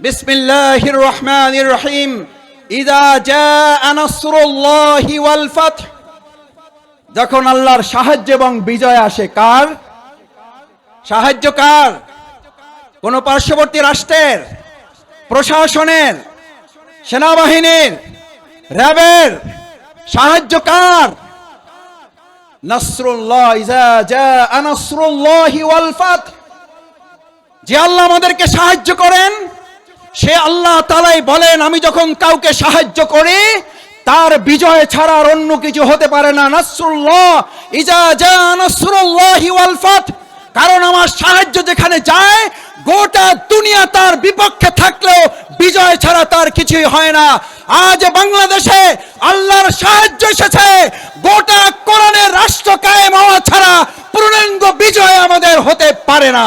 বিসমিল্লাহির রহমানির রহিম যখন আল্লাহর সাহায্য এবং বিজয় আসে কার? সাহায্য কার? কোন পার্শ্ববর্তী রাষ্ট্রের, প্রশাসনের, সেনাবাহিনীর, র্যাবের? সাহায্য কার? যে আল্লাহ আমাদেরকে সাহায্য করেন সে আল্লাহ তালাই বলেন, আমি যখন কাউকে সাহায্য করি, তার বিজয় ছাড়া আর অন্য কিছু হতে পারে না। নাসরুল্লাহ কারণ আমার সাহায্য যেখানে যায়, গোটা দুনিয়া তার বিপক্ষে থাকলেও বিজয় ছাড়া তার কিছুই হয় না। আজ বাংলাদেশে আল্লাহর সাহায্য এসেছে, গোটা কোরআনের রাষ্ট্র কায়েম হওয়া ছাড়া পূর্ণাঙ্গ বিজয় আমাদের হতে পারে না।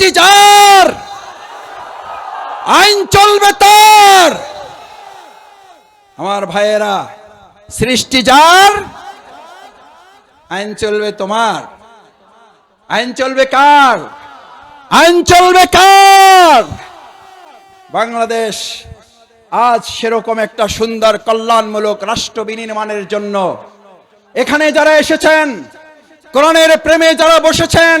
আমর যার আইন চলবে তার। আমার ভাইয়েরা, সৃষ্টি যার, আইন চলবে তোমার। আইন চলবে কার? আইন চলবে কার? বাংলাদেশ আজ সেরকম একটা সুন্দর কল্যাণমূলক রাষ্ট্র বিনির্মাণের জন্য। এখানে যারা এসেছেন, কোরআনের প্রেমে যারা বসেছেন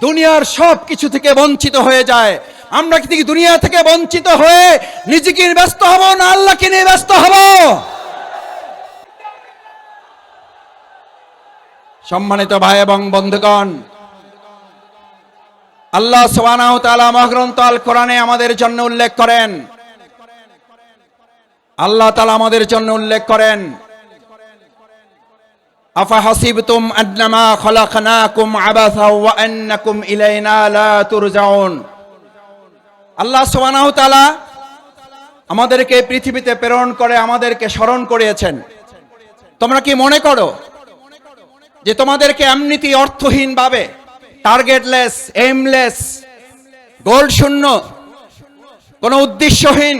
দুনিয়ার সব কিছু থেকে বঞ্চিত হয়ে যায়। আমরা কি দুনিয়া থেকে বঞ্চিত হয়ে নিজেকে ব্যস্ত হব না আল্লাহকে নিয়ে ব্যস্ত হব? সম্মানিত ভাই এবং বন্ধুগণ, আল্লাহ সুবহানাহু তাআলা মহাগ্রন্থ আল কোরআনে আমাদের জন্য উল্লেখ করেন। আল্লাহ তাআলা আমাদের জন্য উল্লেখ করেন ইলাইনা আল্লাহ আমাদেরকে পৃথিবীতে প্রেরণ করে আমাদেরকে স্মরণ করিয়েছেন। তোমরা কি মনে করো যে তোমাদেরকে এমনিতি অর্থহীন ভাবে টার্গেটলেস এমলেস গোল শূন্য কোনো উদ্দেশ্যহীন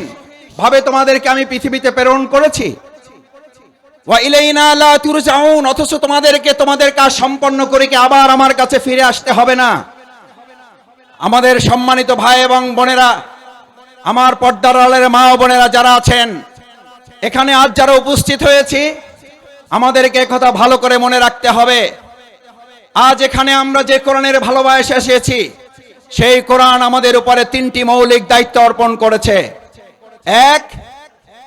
ভাবে তোমাদেরকে আমি পৃথিবীতে প্রেরণ করেছি ওয়া ইলাইনা লা তুরজাউন অথচ তোমাদেরকে তোমাদের কাজ সম্পন্ন করে কি আবার আমার কাছে ফিরে আসতে হবে না? আমাদের সম্মানিত ভাই এবং বোনেরা, আমার পর্দার আলের মা ও বোনেরা যারা আছেন, এখানে আজ যারা উপস্থিত হয়েছি, আমাদেরকে কথা ভালো করে মনে রাখতে হবে। আজ এখানে আমরা যে কোরআনের ভালোবাসা এসেছি, সেই কোরআন আমাদের উপরে তিনটি মৌলিক দায়িত্ব অর্পণ করেছে। এক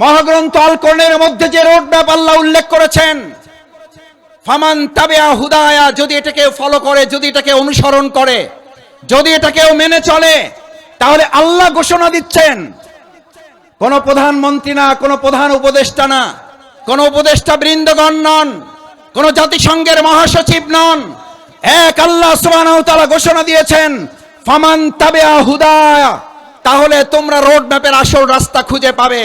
মহাগ্রন্থ আল কোরআনের মধ্যে যে রোড ম্যাপ আল্লাহ উল্লেখ করেছেন, ফামান তাবেয়া হুদায়া, যদি এটাকে ফলো করে, যদি এটাকে অনুসরণ করে, যদি এটাকেও মেনে চলে, তাহলে আল্লাহ ঘোষণা দিচ্ছেন, কোন প্রধানমন্ত্রী না, কোন প্রধান উপদেষ্টা না, কোন উপদেষ্টা বৃন্দগণ নন, কোন জাতিসংঘের মহাসচিব নন, এক আল্লাহ তাআলা ঘোষণা দিয়েছেন, ফামান তাবিআ হুদায়া, তাহলে তোমরা রোড ম্যাপের আসল রাস্তা খুঁজে পাবে।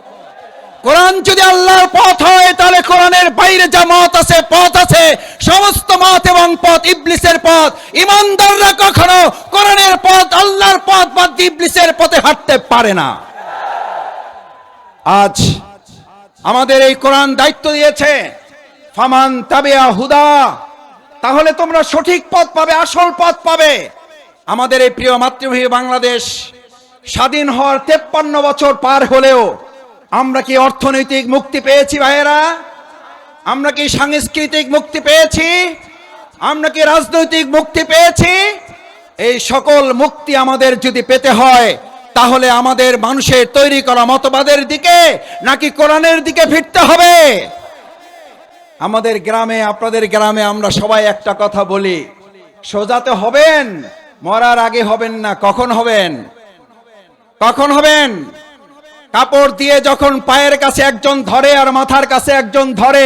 কোরআন যদি আল্লাহর পথ হয়, তাহলে কোরআনের বাইরে যা মত আছে, পথ আছে। সমস্ত মত এবং পথ ইবলিসের পথ। ইমানদাররা কখনো কোরআনের পথ, আল্লাহর পথ বা ইবলিসের পথে হাঁটতে পারে না। আজ আমাদের এই কোরআন দায়িত্ব দিয়েছে, ফামান তাবিয়া হুদা। তাহলে তোমরা সঠিক পথ পাবে, আসল পথ পাবে। আমাদের এই প্রিয় মাতৃভূমি বাংলাদেশ স্বাধীন হওয়ার তেপ্পান্ন বছর পার হলেও আমরা কি অর্থনৈতিক মুক্তি পেয়েছি, ভাইয়েরা? আমরা কি সাংস্কৃতিক মুক্তি পেয়েছি? আমরা কি রাজনৈতিক মুক্তি পেয়েছি? এই সকল মুক্তি আমাদের যদি পেতে হয়, তাহলে আমাদের মানুষের তৈরি করা মতবাদের দিকে নাকি কোরআনের দিকে ফিরতে হবে? আমাদের গ্রামে, আপনাদের গ্রামে আমরা সবাই একটা কথা বলি সোজাতে হবেন, মরার আগে হবেন না, কখন হবেন? কখন হবেন? কাপড় দিয়ে যখন পায়ের কাছে একজন ধরে আর মাথার কাছে একজন ধরে,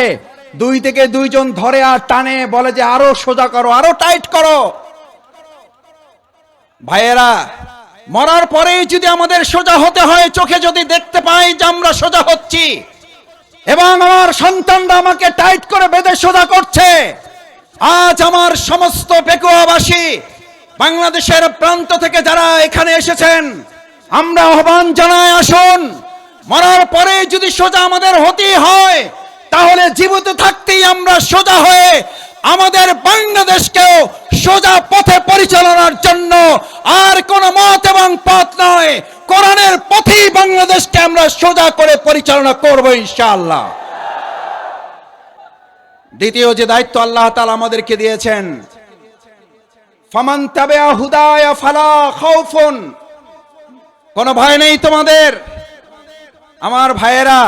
দুই থেকে দুইজন ধরে আর টানে, বলে যে আরও সোজা করো, আরও টাইট করো। ভাইয়েরা, মরার পরেই যদি আমাদের সোজা হতে হয়, চোখে যদি দেখতে পাই যে আমরা সোজা হচ্ছি, এবং আমার সন্তানরা আমাকে টাইট করে বেঁধে সোজা করছে, আজ আমার সমস্ত পেকুয়াবাসী বাংলাদেশের প্রান্ত থেকে যারা এখানে এসেছেন আমরা আহ্বান জানাই, আসুন। মরার পরে যদি সোজা আমাদের হতে হয়, তাহলে জীবিত থাকতেই আমরা সোজা হয়ে আমাদের বাংলাদেশকেও সোজা পথে পরিচালনার জন্য আর কোন মত এবং পথ নয়। কোরআনের পথেই বাংলাদেশকে আমরা সোজা করে পরিচালনা করব ইনশাআল্লাহ। দ্বিতীয় যে দায়িত্ব আল্লাহ তাআলা আমাদেরকে দিয়েছেন, ফামান তাবিআ হুদায়া ফালা খাউফুন কোনো ভয় নেই তোমাদের। আমার ভাইয়েরা,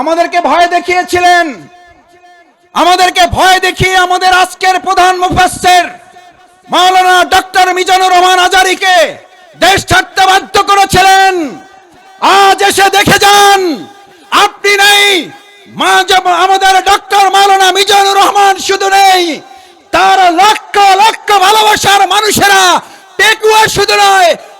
আমাদেরকে ভয় দেখিয়েছিলেন। আমাদেরকে ভয় দেখিয়ে আমাদের আজকের প্রধান মুফাসসির মাওলানা ডক্টর মিজানুর রহমান আজারিকে দেশ ছাড়তে বাধ্য করেছিলেন। আজ এসে দেখে যান, আপনি নেই আমাদের ডক্টর মাওলানা মিজানুর রহমান শুধু নেই, তার লক্ষ লক্ষ ভালোবাসার মানুষেরা পেকুয়া শুধু নয়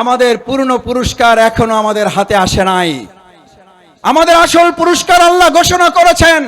আমাদের পূর্ণ পুরস্কার এখনও আমাদের হাতে আসে নাই। আমাদের আসল পুরস্কার আল্লাহ ঘোষণা করেছেন।